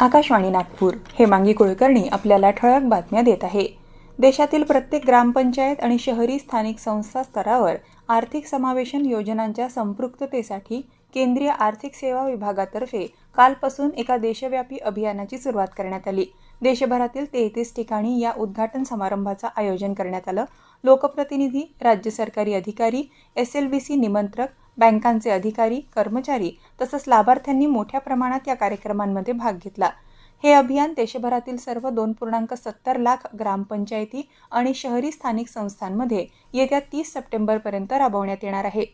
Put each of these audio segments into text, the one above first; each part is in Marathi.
आकाशवाणी नागपूर हेमांगी कुलकर्णी आपल्याला ठळक बातम्या देत आहे. देशातील प्रत्येक ग्रामपंचायत आणि शहरी स्थानिक संस्था स्तरावर आर्थिक समावेशन योजनांच्या संपृक्ततेसाठी केंद्रीय आर्थिक सेवा विभागातर्फे कालपासून एका देशव्यापी अभियानाची सुरुवात करण्यात आली. देशभरातील तेहतीस ठिकाणी या उद्घाटन समारंभाचं आयोजन करण्यात आलं. लोकप्रतिनिधी राज्य सरकारी अधिकारी एस एल बी सी निमंत्रक बँकांचे अधिकारी कर्मचारी तसंच लाभार्थ्यांनी मोठ्या प्रमाणात या कार्यक्रमांमध्ये भाग घेतला. हे अभियान देशभरातील सर्व दोन पूर्णांक सत्तर लाख ग्रामपंचायती आणि शहरी स्थानिक संस्थांमध्ये येत्या तीस सप्टेंबरपर्यंत राबवण्यात येणार आहे.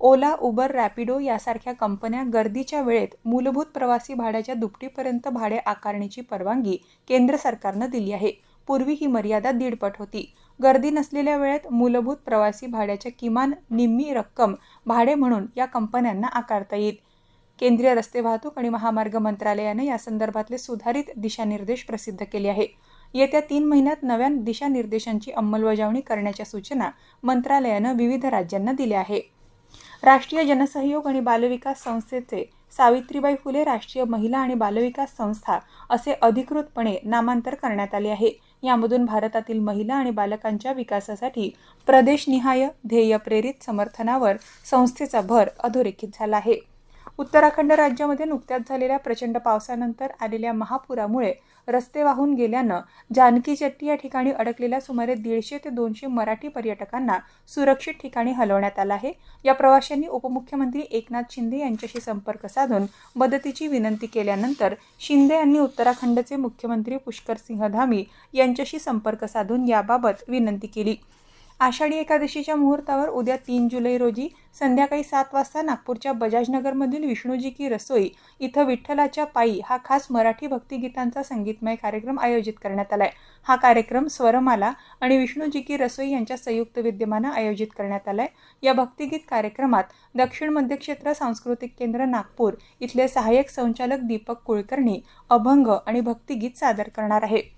ओला उबर रॅपिडो यासारख्या कंपन्या गर्दीच्या वेळेत मूलभूत प्रवासी भाड्याच्या दुपटीपर्यंत भाडे आकारण्याची परवानगी केंद्र सरकारनं दिली आहे. पूर्वी ही मर्यादा दीडपट होती. गर्दी नसलेल्या वेळेत मूलभूत प्रवासी भाड्याच्या किमान निम्मी रक्कम भाडे म्हणून या कंपन्यांना आकारता येईल. केंद्रीय रस्ते वाहतूक आणि महामार्ग मंत्रालयानं या संदर्भातले सुधारित दिशानिर्देश प्रसिद्ध केले आहे येत्या तीन महिन्यात नव्या दिशानिर्देशांची अंमलबजावणी करण्याच्या सूचना मंत्रालयानं विविध राज्यांना दिल्या आहे राष्ट्रीय जनसहयोग आणि बालविकास संस्थेचे सावित्रीबाई फुले राष्ट्रीय महिला आणि बालविकास संस्था असे अधिकृतपणे नामांतर करण्यात आले आहे. यामधून भारतातील महिला आणि बालकांच्या विकासासाठी प्रदेशनिहाय ध्येयप्रेरित समर्थनावर संस्थेचा भर अधोरेखित झाला आहे. उत्तराखंड राज्यामध्ये नुकत्याच झालेल्या प्रचंड पावसानंतर आलेल्या महापुरामुळे रस्ते वाहून गेल्यानं जानकी चट्टी या ठिकाणी अडकलेल्या सुमारे दीडशे ते दोनशे मराठी पर्यटकांना सुरक्षित ठिकाणी हलवण्यात आलं आहे. या प्रवाशांनी उपमुख्यमंत्री एकनाथ शिंदे यांच्याशी संपर्क साधून मदतीची विनंती केल्यानंतर शिंदे यांनी उत्तराखंडचे मुख्यमंत्री पुष्कर सिंह धामी यांच्याशी संपर्क साधून याबाबत विनंती केली. आषाढी एकादशीच्या मुहूर्तावर उद्या तीन जुलै रोजी संध्याकाळी सात वाजता नागपूरच्या बजाजनगरमधील विष्णूजी की रसोई इथं विठ्ठलाच्या पायी हा खास मराठी भक्तिगीतांचा संगीतमय कार्यक्रम आयोजित करण्यात आलाय. हा कार्यक्रम स्वरमाला आणि विष्णूजी की रसोई यांच्या संयुक्त विद्यमानं आयोजित करण्यात आलाय. या भक्तिगीत कार्यक्रमात दक्षिण मध्य क्षेत्र सांस्कृतिक केंद्र नागपूर इथले सहाय्यक संचालक दीपक कुलकर्णी अभंग आणि भक्तिगीत सादर करणार आहे.